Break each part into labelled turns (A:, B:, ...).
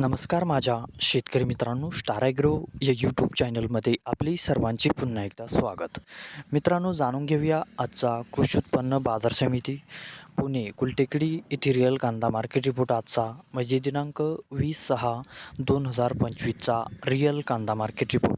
A: नमस्कार माझ्या शेतकरी मित्रांनो स्टार ॲग्रो या यूट्यूब चॅनलमध्ये आपली सर्वांचे पुन्हा एकदा स्वागत. मित्रांनो जाणून घेऊया आजचा कृषी उत्पन्न बाजार समिती पुणे कुलटेकडी येथे रिअल कांदा मार्केट रिपोर्ट आजचा. म्हणजे दिनांक वीस सहा दोन हजार पंचवीसचा रिअल कांदा मार्केट रिपोर्ट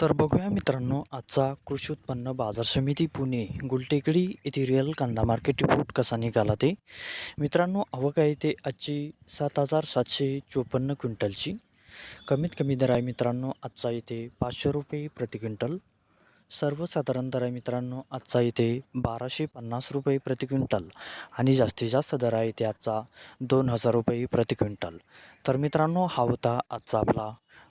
A: तर बघूया मित्रांनो आजचा कृषी उत्पन्न बाजार समिती पुणे गुलटेकडी येथे रिअल कांदा मार्केट रिपोर्ट कसा निघाला ते? मित्रांनो आवक आहे ते आजची सात हजार सातशे चोपन्न क्विंटलची. कमीत कमी दर आहे मित्रांनो आजचा येथे पाचशे रुपये प्रति क्विंटल. सर्वसाधारण दर आहे मित्रांनो आजचा येथे बाराशे पन्नास रुपये प्रति क्विंटल. आणि जास्तीत जास्त दर आहे ते आजचा दोन हजार रुपये प्रति क्विंटल. तर मित्रांनो हा होता आजचा आपला